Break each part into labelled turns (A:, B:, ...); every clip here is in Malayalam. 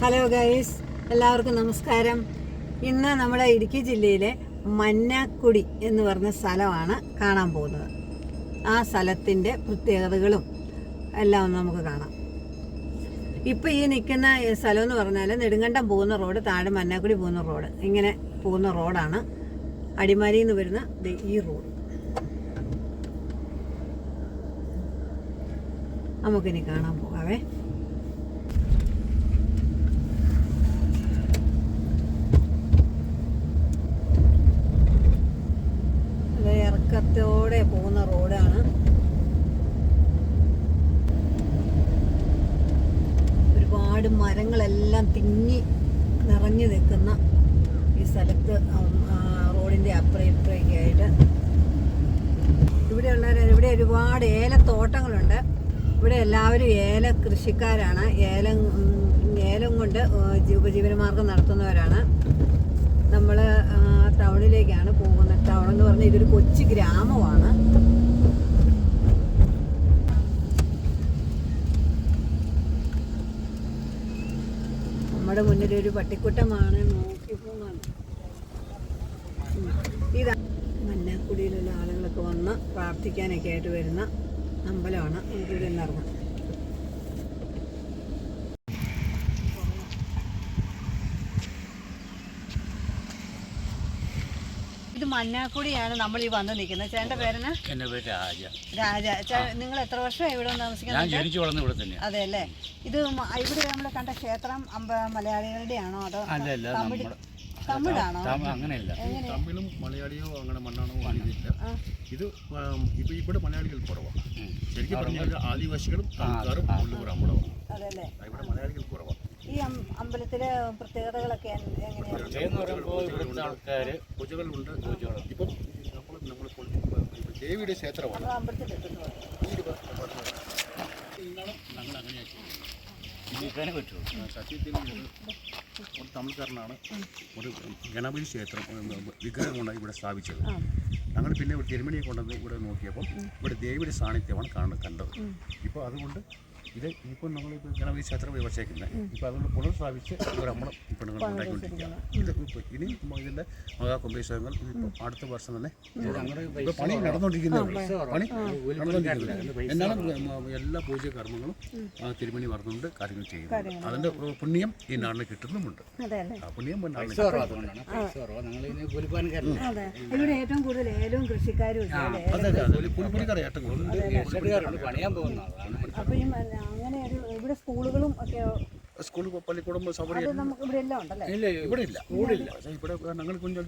A: ഹലോ ഗൈസ് എല്ലാവർക്കും നമസ്കാരം. ഇന്ന് നമ്മുടെ ഇടുക്കി ജില്ലയിലെ മന്നാക്കുടി എന്ന് പറഞ്ഞ സ്ഥലമാണ് കാണാൻ പോകുന്നത്. ആ സ്ഥലത്തിന്റെ പ്രത്യേകതകളും എല്ലാം നമുക്ക് കാണാം. ഇപ്പം ഈ നിൽക്കുന്ന സ്ഥലം എന്ന് പറഞ്ഞാൽ നെടുങ്കണ്ടം പോകുന്ന റോഡ് താഴെ മന്നാക്കുടി പോകുന്ന റോഡ്. ഇങ്ങനെ പോകുന്ന റോഡാണ് അടിമാലിയിൽ നിന്ന് വരുന്ന ഈ റോഡ്. നമുക്കിനി കാണാൻ പോകാവേ അത് ഇറക്കത്തോടെ പോകുന്ന റോഡാണ് ഒരുപാട് മരങ്ങളെല്ലാം തിങ്ങി നിറഞ്ഞു നിൽക്കുന്ന ഈ സ്ഥലത്ത് റോഡിന്റെ അപ്പുറം ഇപ്പുറമൊക്കെ ആയിട്ട്. ഇവിടെയുള്ള ഇവിടെ ഒരുപാട് ഏലത്തോട്ടങ്ങളുണ്ട്. ഇവിടെ എല്ലാവരും ഏല കൃഷിക്കാരാണ്. ഏലം ഏലം കൊണ്ട് ഉപജീവനമാർഗം നടത്തുന്നവരാണ്. നമ്മൾ ടൗണിലേക്കാണ് പോകുന്നത്. ടൗൺ എന്ന് പറഞ്ഞാൽ ഇതൊരു കൊച്ചു ഗ്രാമമാണ്. നമ്മുടെ മുന്നിൽ ഒരു പട്ടിക്കുട്ടമാണ് നോക്കി പോകുന്നത് ഉം. ഇതാ. മന്നാക്കുടിയിലുള്ള ആളുകളൊക്കെ വന്ന് പ്രാർത്ഥിക്കാനൊക്കെ ആയിട്ട് വരുന്ന അമ്പലമാണ്. നമുക്കിവിടെ നിന്ന് ഇറങ്ങാം ഇത് മന്നാക്കുടിയാണ് നമ്മൾ ഈ വന്ന് നിൽക്കുന്നത്. ചേട്ടന്റെ പേരന്
B: എന്റെ പേര് രാജ.
A: രാജ. നിങ്ങൾ എത്ര വർഷമായി ഇവിടെ വന്ന്
B: ഞാൻ
A: താമസിക്കുന്നത്
B: ജനിച്ചു വളർന്ന ഇവിടെ തന്നെ
A: അതെ അല്ലേ? ഇത് ഇവിടെ നമ്മൾ കണ്ട ക്ഷേത്രം അമ്പ മലയാളികളുടെ ആണോ അതോ
B: അല്ല അല്ല നമ്മുടെ
A: തമിഴാണോ?
B: അങ്ങനെയല്ല.
C: തമിഴും മലയാളിയോ അങ്ങനെ മണ്ണാണോ
A: അറിയില്ല.
C: ഇത് ഇപ്പൊ ഇവിടെ മലയാളികൾ കുറവാണ്. ശരിക്കും പറഞ്ഞാൽ ആദിവാസികളും. ഉള്ളവർ അമ്പലമാണ്
A: അതെല്ലേ
C: ഇവിടെ മലയാളികൾ കുറവാണ്
A: ഈ അമ്പലത്തിലെ പ്രത്യേകതകളൊക്കെ എങ്ങനെയാണ്?
B: പറയുമ്പോൾ ഇവിടുത്തെ ആൾക്കാർ
C: പൂജകളുണ്ട് ഇപ്പം നമ്മൾ നമ്മൾ ദേവിയുടെ ക്ഷേത്രമാണ്. ഞങ്ങൾ
B: പറ്റുള്ളൂ.
C: ആ, സത്യത്തിൽ ഒരു തമിഴ്ക്കാരനാണ് ഒരു ഗണപതി ക്ഷേത്രം വിഗ്രഹം കൊണ്ടാണ് ഇവിടെ സ്ഥാപിച്ചത്. ഞങ്ങൾ പിന്നെ ഒരു തിരുമണിയെ കൊണ്ടുവന്ന് ഇവിടെ നോക്കിയപ്പോൾ ഇവിടെ ദേവിയുടെ സാന്നിധ്യമാണ് കാണ കണ്ടത്. ഇപ്പോൾ അതുകൊണ്ട് ഇത് ഇപ്പോൾ നമ്മൾ ഗണപതി ക്ഷേത്രം വിമർശിക്കുന്നത്. ഇപ്പോൾ അതുകൊണ്ട് പുനഃസ്ഥാപിച്ച് ഇപ്പോൾ നിങ്ങൾ ഉണ്ടാക്കിക്കൊണ്ടിരിക്കുകയാണ് ഇത് ഇപ്പോൾ ഇനി ഇതിന്റെ മഹാകുംഭേശ്വരങ്ങൾ ഇതിപ്പോൾ അടുത്ത വർഷം തന്നെ ഇപ്പോൾ പണി നടന്നുകൊണ്ടിരിക്കുന്നേ. പണി. നടന്നുകൊണ്ടിരിക്കുന്നത് എന്നാലും എല്ലാ പൂജ കർമ്മങ്ങളും തിരുമണി പറഞ്ഞുകൊണ്ട് കാര്യങ്ങൾ ചെയ്യുന്നു അതിന്റെ പുണ്യം ഈ നാടിന് കിട്ടുന്നുമുണ്ട്. ആ പുണ്യം
A: ഇവിടെ ഏറ്റവും കൂടുതൽ ഏലവും കൃഷിക്കാരും
C: അതെ അതെ
B: പണിയാൻ പോകുന്ന അപ്പോൾ
A: അപ്പൊ ഈ മ- അങ്ങനെ ഒരു ഇവിടെ സ്കൂളുകളും ഒക്കെ
C: സ്കൂൾ പള്ളിക്കൂടം
A: അത്
C: സൗകര്യം
A: നമുക്ക് ഇവിടെ എല്ലാം ഉണ്ടല്ലേ?
B: ഇല്ല
C: ഇവിടെ ഇല്ല സ്കൂളില്ല ഇവിടെ ഞങ്ങൾ കുഞ്ഞു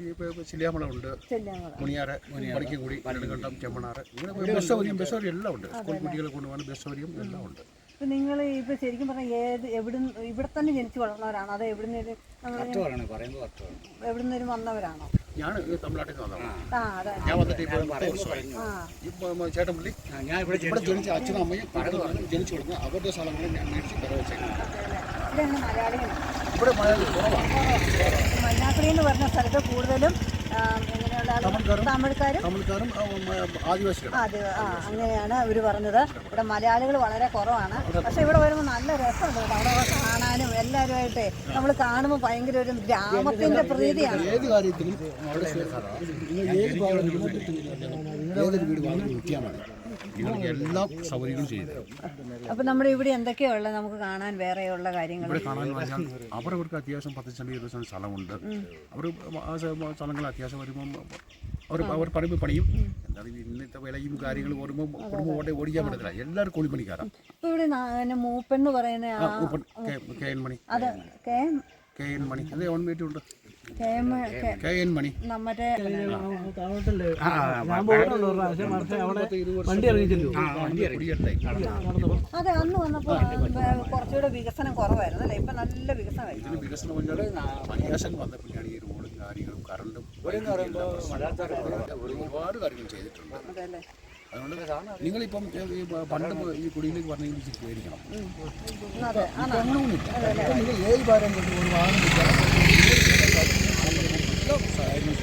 C: ശില്യാമളമുണ്ട്
A: ഉണ്ട്
C: മുനിയാറ് മണിക്കുകൂടി നെടുങ്കണ്ടം ചെമ്മണാറ് ഇങ്ങനെ ബസ് സൗകര്യം ബസ് സൗകര്യം എല്ലാം ഉണ്ട്. സ്കൂൾ കുട്ടികളെ കൊണ്ടുപോകാൻ ബസ് സൗകര്യം എല്ലാം ഉണ്ട്.
A: ഇപ്പൊ നിങ്ങൾ ഇപ്പൊ ശരിക്കും പറഞ്ഞാൽ ഏത് എവിടെ ഇവിടെ തന്നെ ജനിച്ചു വളർന്നവരാണോ? അതോ എവിടെ
B: നിന്ന് പറയണേ പറയുമ്പോൾ പറയണം
A: എവിടുന്ന് വന്നവരാണോ?
C: ഞാൻ തമിഴ്നാട്ടിൽ നിന്ന് വന്നതാണ് ഞാൻ വന്നിട്ട് ഇപ്പോൾ ചേട്ടൻ
B: പുള്ളി ഞാൻ ഇവിടെ
C: ഇവിടെ ജനിച്ച. അച്ഛനും അമ്മയും ഇവിടെ ജനിച്ചു കൊടുക്കുന്ന അവരുടെ സ്ഥലങ്ങളും ഞാൻ മേടിച്ച് കര വെച്ചേക്കുന്നത്
A: ഇവിടെയാണ്
C: ഇവിടെ മലയാളി കുറവാണ്.
A: എന്ന് പറഞ്ഞ സ്ഥലത്ത് കൂടുതലും?
C: തമിഴ്ക്കാരും ആദിവാസികളും.
A: അതെ ആ അങ്ങനെയാണ് ഇവർ പറഞ്ഞത്. ഇവിടെ മലയാളികൾ വളരെ കുറവാണ്. പക്ഷെ ഇവിടെ വരുമ്പോൾ നല്ല രസമുണ്ട്. അവിടെ കാണാനും എല്ലാവരുമായിട്ട് നമ്മൾ കാണുമ്പോൾ ഭയങ്കര ഒരു ഗ്രാമത്തിന്റെ പ്രീതിയാണ്
C: ഏത് കാര്യത്തിലും അവിടെ നിങ്ങൾ ഏത് ഭാഗം ഏതൊരു വീട് വാങ്ങുന്നത് വൃത്തിയാൽ മതി. നിങ്ങൾക്ക് എല്ലാ സൗകര്യങ്ങളും ചെയ്തു
A: അപ്പൊ നമ്മുടെ ഇവിടെ എന്തൊക്കെയാ ഉള്ളത്? നമുക്ക് കാണാൻ വേറെയുള്ള കാര്യങ്ങൾ
C: ഇവിടെ കാണാൻ പറഞ്ഞാൽ അവരവർക്ക് അത്യാവശ്യം പത്ത് സെന്റ് ഇരുപത് സെന്റ് സ്ഥലമുണ്ട്. അവർ സ്ഥലങ്ങൾ അത്യാവശ്യം വരുമ്പം അവർ അവർ പണിയും. എന്താണ് ഇന്നത്തെ വിലയും കാര്യങ്ങളും ഓർമ്മ കുടുംബം ഓടെ ഓടിക്കാൻ പറ്റത്തില്ല. എല്ലാവരും കൂലിപ്പണിക്കാരാണ്
A: ഇപ്പൊ ഇവിടെ നാ- പിന്നെ മൂപ്പെന്ന് പറയുന്ന ആ
C: കെ കെ എൻ മണി.
A: അത് കെ
C: കെ എൻ മണി. അത് ഓൺ മീറ്റ് ഉണ്ട്.
A: നമ്മുടെ അതെ അന്ന് വന്നപ്പോ കുറച്ചുകൂടെ വികസനം കുറവായിരുന്നു അല്ലേ? ഇപ്പൊ നല്ല വികസനമായി.
C: ഇതിന് വികസനം പറഞ്ഞാൽ മലയാസം വന്ന പിന്നെയാണ് ഈ റോഡും കാര്യങ്ങളും കറണ്ടും ഒരുപാട് കാര്യങ്ങൾ ചെയ്തിട്ടുണ്ട്. അതുകൊണ്ട് നിങ്ങളിപ്പം ഈ പണ്ട് ഈ കുടിയിലേക്ക് പറഞ്ഞെങ്കിൽ നിങ്ങൾ ഏത് ഭാരം കൊണ്ട് ഒരു വാഹനം എല്ലാ.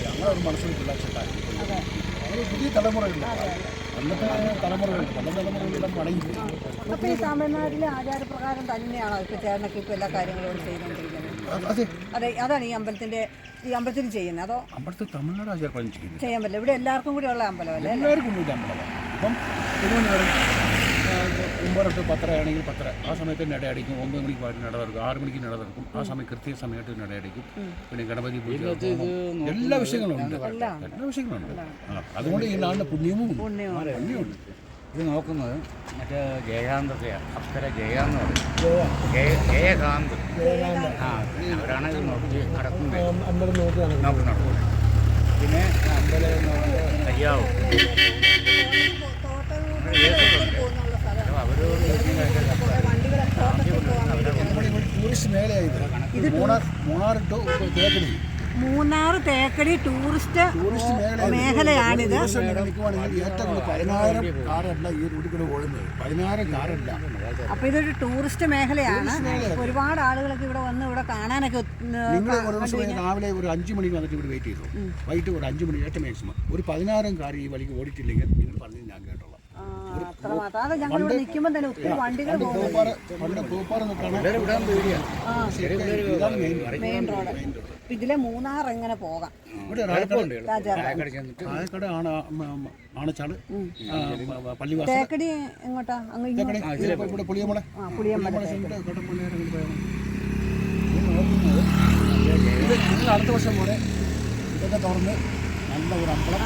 C: അങ്ങനെ ഒരു മനസ്സിൽ പിള്ളേർ അങ്ങനെ പുതിയ തലമുറയുണ്ട് അന്നത്തെ തലമുറകളുണ്ട്. പല തലമുറകളെല്ലാം പടയില്ല
A: അപ്പൊ ഈ തമിഴ്നാട്ടിലെ ആചാരപ്രകാരം തന്നെയാണോ ഇപ്പൊ ചേർന്നൊക്കെ ഇപ്പൊ എല്ലാ കാര്യങ്ങളും ചെയ്തുകൊണ്ടിരിക്കുന്നത്?
C: അതെ
A: അതെ. അതാണ് ഈ അമ്പലത്തിന്റെ ഈ അമ്പലത്തിൽ ചെയ്യുന്നത്. അതോ
C: അമ്പലത്തിൽ തമിഴ്നാട് ആചാരം ചെയ്യുന്നത്
A: ചെയ്യാൻ പറ്റില്ല. ഇവിടെ എല്ലാവർക്കും കൂടി ഉള്ള അമ്പലമല്ലേ
C: എല്ലാവർക്കും കൂടി അമ്പലമാണ് അപ്പം തിരുവനന്തപുരം ഒമ്പത് തൊട്ട് പത്തരയാണെങ്കിൽ പത്തര. ആ സമയത്ത് നട അടിക്കും ഒമ്പത് മണിക്ക് പാട്ട് നട തുറക്കും ആറ് മണിക്ക് നട തുറക്കും ആ സമയം കൃത്യ സമയത്ത് നട അടിക്കും പിന്നെ ഗണപതി പൂജ എല്ലാ വിഷയങ്ങളും ഉണ്ട്.
A: എല്ലാം
C: വിഷയങ്ങളും ഉണ്ട് ആ അതുകൊണ്ട് ഈ നാടിന്റെ പുണ്യവും പുണ്യമുണ്ട്
B: ഇത് നോക്കുന്നത് മറ്റേ ജയകാന്തൊക്കെയാണ് അപ്സര ജയകാന്ത് ആ അവരാണ് ഇത് നോക്കി നടക്കുന്നത് നോക്കി നടക്കുന്നത് പിന്നെ അമ്പലം അയ്യാവും കയ്യാവും അവരോട്
C: നമ്മുടെ Munnar to Thekkady.
A: Munnar Thekkady tourist
C: tourist മേഖല
A: മേഖലയാണിത്. അപ്പൊ ഇതൊരു ടൂറിസ്റ്റ് മേഖലയാണ്. ഒരുപാട് ആളുകളൊക്കെ ഇവിടെ വന്ന് ഇവിടെ കാണാനൊക്കെ
C: ഒരു ദിവസം രാവിലെ ഒരു അഞ്ച് മണിക്ക് വന്നിട്ട് ഇവിടെ വെയിറ്റ് ചെയ്തു. വൈകിട്ട് ഒരു അഞ്ചു മണി ഏറ്റവും മാക്സിമം ഒരു പതിനായിരം കാർ ഈ വഴിക്ക് ഓടിച്ചില്ലെങ്കിൽ നിങ്ങൾ പറഞ്ഞു ഞാൻ
A: അത്രമാത്രം അത് ഞങ്ങൾ ഇവിടെ നിൽക്കുമ്പോൾ തന്നെ ഒത്തിരി വണ്ടികൾ
C: മെയിൻ
A: മെയിൻ റോഡ് ഇതിലെ മൂന്നാർ എങ്ങനെ പോകാം? തേക്കടി എങ്ങോട്ടാ? അങ്ങ്
C: പുളിയമ്മളെ. അടുത്ത വർഷം പോലെ ഇതൊക്കെ തുറന്ന് നല്ല ഒരു അമ്പലം.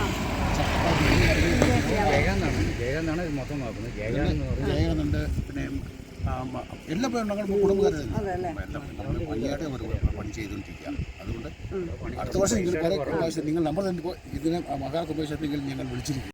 B: ജയകാന്താണ് ജയകാന്താണ് ഇത് മൊത്തം നോക്കുന്നത് ജയകാന്ത് എന്ന് പറയുന്നത്
C: ചെയ്യുന്നുണ്ട് പിന്നെ എല്ലാ ഞങ്ങൾ കുടുംബക്കാരെ പണിയായിട്ട് നമ്മൾ ഒരു പണി ചെയ്തുകൊണ്ടിരിക്കുക അതുകൊണ്ട് അടുത്ത വർഷം പ്രാവശ്യം നിങ്ങൾ നമ്പർ ഇതിനെ മഹാ കുംഭേശ്വരത്തിൽ ഞങ്ങൾ വിളിച്ചിരിക്കും